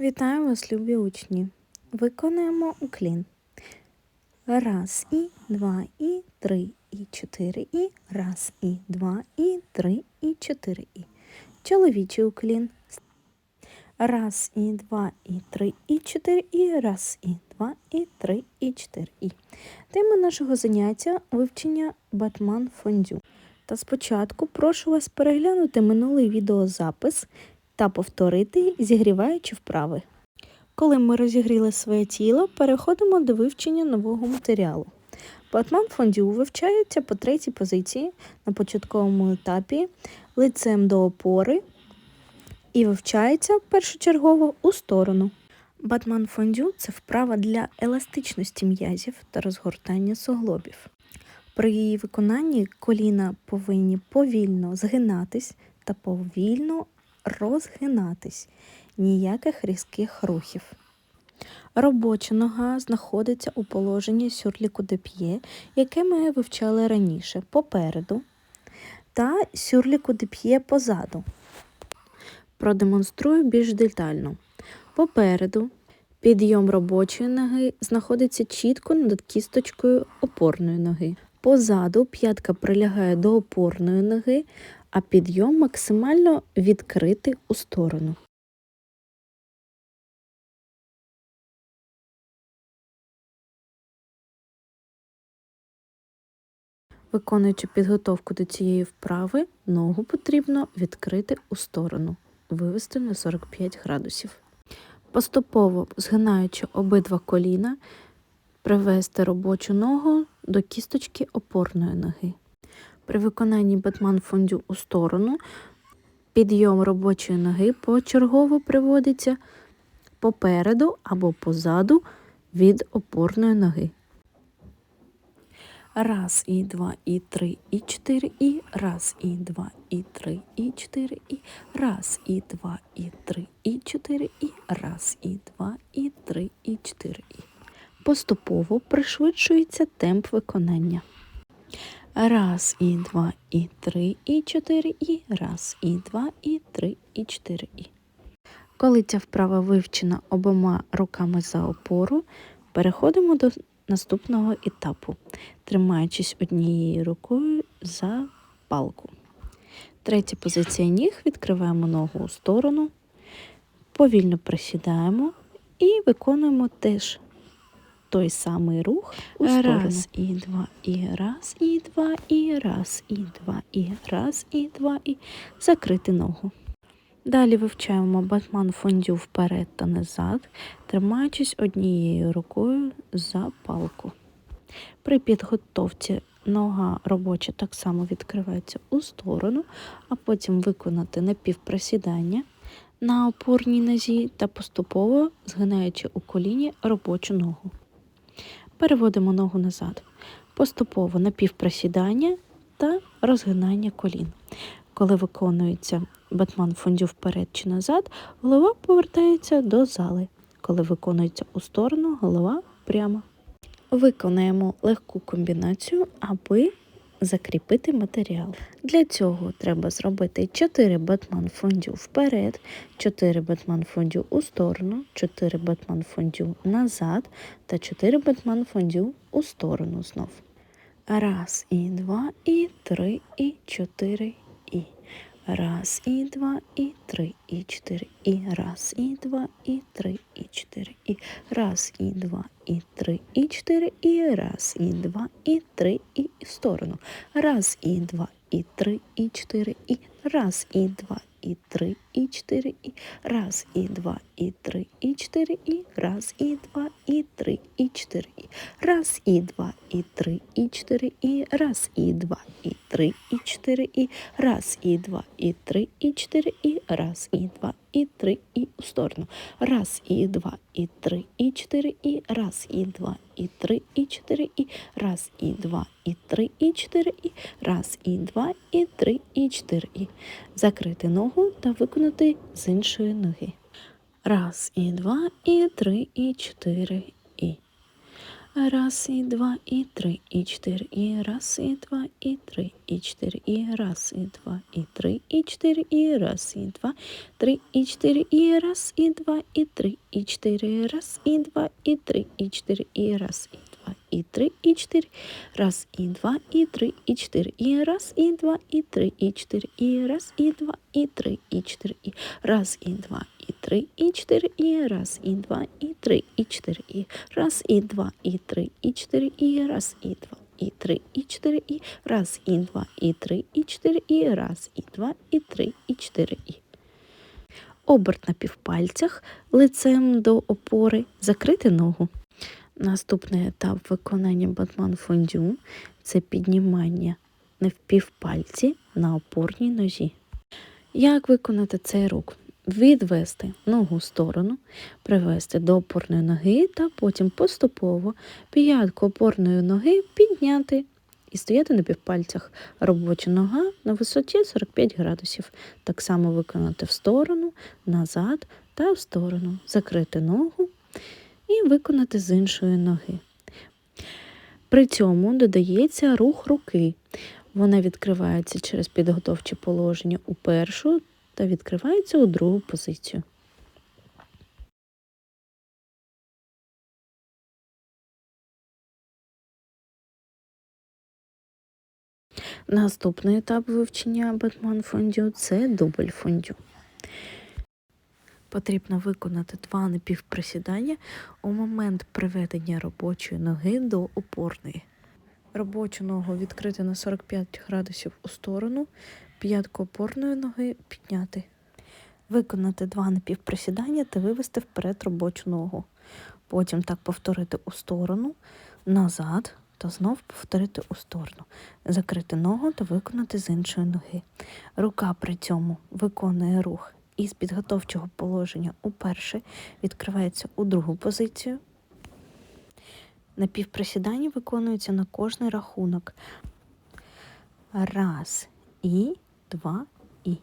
Вітаю вас, любі учні. Виконуємо уклін. Раз і два і три і чотири і раз і два і три і чотири і. Чоловічий уклін. Раз і два і три і чотири і раз і два і три і чотири і. Тема нашого заняття вивчення Батман фондю. Та спочатку прошу вас переглянути минулий відеозапис та повторити, зігріваючи вправи. Коли ми розігріли своє тіло, переходимо до вивчення нового матеріалу. Батман фондю вивчається по третій позиції на початковому етапі лицем до опори і вивчається першочергово у сторону. Батман фондю це вправа для еластичності м'язів та розгортання суглобів. При її виконанні коліна повинні повільно згинатись та повільно розгинатись, ніяких різких рухів. Робоча нога знаходиться у положенні сюрліку де п'є, яке ми вивчали раніше попереду, та сюрліку де п'є позаду. Продемонструю більш детально. Попереду підйом робочої ноги знаходиться чітко над кісточкою опорної ноги. Позаду п'ятка прилягає до опорної ноги, а підйом максимально відкритий у сторону. Виконуючи підготовку до цієї вправи, ногу потрібно відкрити у сторону, вивести на 45 градусів. Поступово згинаючи обидва коліна, привести робочу ногу до кісточки опорної ноги. При виконанні батман фондю у сторону підйом робочої ноги почергово приводиться попереду або позаду від опорної ноги. Раз, і два, і три, і чотири, і раз, і два, і три, і чотири, і раз, і два, і три, і чотири, і раз, і два, і три, і чотири, і. Поступово пришвидшується темп виконання. Раз, і два, і три, і чотири, і раз, і два, і три, і чотири, і. Коли ця вправа вивчена обома руками за опору, переходимо до наступного етапу, тримаючись однією рукою за палку. Третя позиція ніг відкриваємо ногу у сторону, повільно присідаємо і виконуємо теж той самий рух у сторону. Раз, і два, і раз, і два, і раз, і два, і раз, і два, і закрити ногу. Далі вивчаємо батман фондю вперед та назад, тримаючись однією рукою за палку. При підготовці нога робоча так само відкривається у сторону, а потім виконати напівпросідання на опорній нозі та поступово згинаючи у коліні робочу ногу. Переводимо ногу назад, поступово напівпросідання та розгинання колін. Коли виконується батман фондю вперед чи назад, голова повертається до зали. Коли виконується у сторону, голова прямо. Виконаємо легку комбінацію, аби закріпити матеріал. Для цього треба зробити 4 батман фондю вперед, 4 батман фондю у сторону, 4 батман фондю назад та 4 батман фондю у сторону знов. Раз, і два, і три, і чотири. Раз, і два, і три, і чотири, і раз, і два, і три, і чотири, і раз, і два, і три, і чотири, і раз, і два, і три, і в сторону. Раз, і два, і три, і чотири, і раз, і два, і три, і чотири, і раз, і два, і три, і чотири, і раз, і два, і три, і чотири, і раз, і два, і три, і чотири, і раз, і два, і три, і чотири, і раз, і два, і три, і чотири, і раз, і два, і три, і в сторону. Раз, і два, і три, і чотири, і раз, і два, і три, і чотири, і раз, і два, і три, і чотири, і раз, і два, і три, і чотири, і закрити ногу та виконати з іншої ноги. Раз, і два, і три, і чотири. Раз, и два, и три, и четыре, и раз, и два, и три, и четыре, и раз, и два, и три, и четыре, и раз, и два, три, и четыре, и раз, и два, и три, и четыре, раз, и два, и три, и четыре, и раз, и два, и три, и четыре, раз, и два, и три, и четыре, и раз, и два, и три, и четыре, и раз, и два, и три, и четыре, и раз, и два, і три, і чотири, і раз, і два, і три, і чотири, і раз, і два, і три, і чотири, і раз, і два, і три, і чотири, і раз, і два, і три, і чотири, і раз, і два, і три, і чотири, і. Оберт на півпальцях лицем до опори, закрити ногу. Наступний етап виконання батман фондю це піднімання на півпальці на опорній нозі. Як виконати цей рух? Відвести ногу в сторону, привести до опорної ноги та потім поступово п'ятку опорної ноги підняти і стояти на півпальцях. Робоча нога на висоті 45 градусів. Так само виконати в сторону, назад та в сторону. Закрити ногу і виконати з іншої ноги. При цьому додається рух руки. Вона відкривається через підготовче положення у першу та відкривається у другу позицію. Наступний етап вивчення Батман фондю це дубль фондю. Потрібно виконати два напівприсідання у момент приведення робочої ноги до опорної. Робочу ногу відкрити на 45 градусів у сторону, п'ятку опорної ноги підняти. Виконати два напівприсідання та вивести вперед робочу ногу. Потім так повторити у сторону, назад та знов повторити у сторону. Закрити ногу та виконати з іншої ноги. Рука при цьому виконує рух із підготовчого положення у перше, відкривається у другу позицію. Напівприсідання виконується на кожний рахунок. Раз і два і.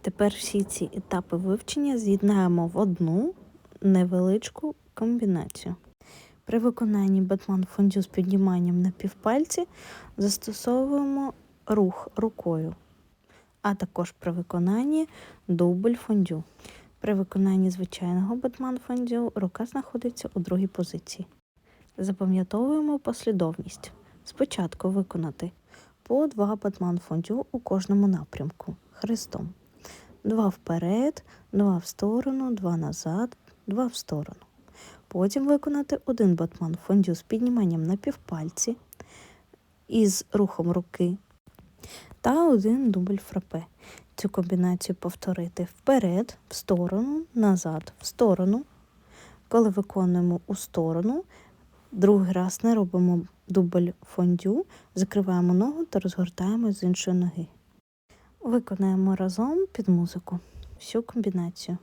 Тепер всі ці етапи вивчення з'єднаємо в одну невеличку комбінацію. При виконанні батман фондю з підніманням на півпальці застосовуємо рух рукою, а також при виконанні дубль фондю. При виконанні звичайного батман фондю рука знаходиться у другій позиції. Запам'ятовуємо послідовність. Спочатку виконати по два батман фондю у кожному напрямку хрестом. Два вперед, два в сторону, два назад, два в сторону. Потім виконати один батман фондю з підніманням на півпальці із рухом руки та один дубль фрапе. Цю комбінацію повторити вперед, в сторону, назад, в сторону. Коли виконуємо у сторону, другий раз не робимо дубль фондю, закриваємо ногу та розгортаємо з іншої ноги. Виконаємо разом під музику всю комбінацію.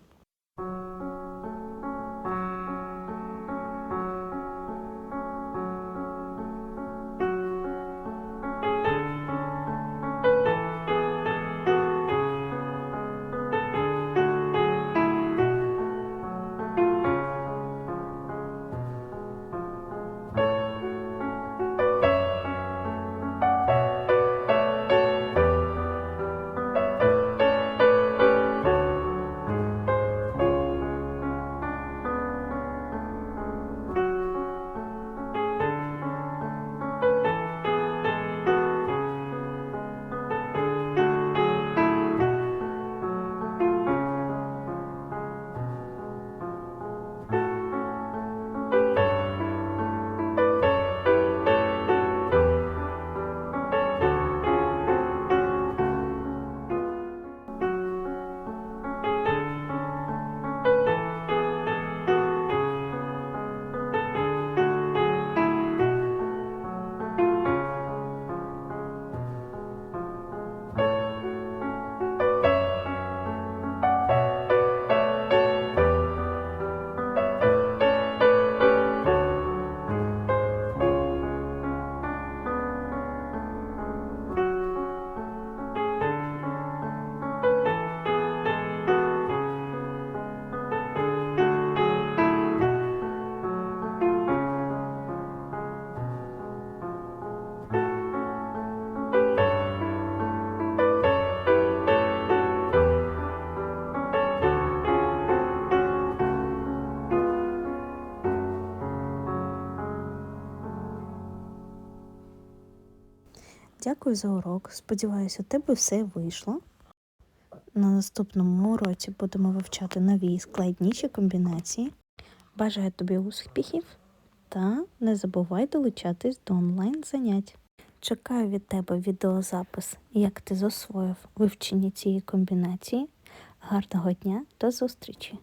Дякую за урок. Сподіваюся, у тебе все вийшло. На наступному уроці будемо вивчати нові складніші комбінації. Бажаю тобі успіхів та не забувай долучатись до онлайн занять. Чекаю від тебе відеозапис, як ти засвоїв вивчення цієї комбінації. Гарного дня до зустрічі!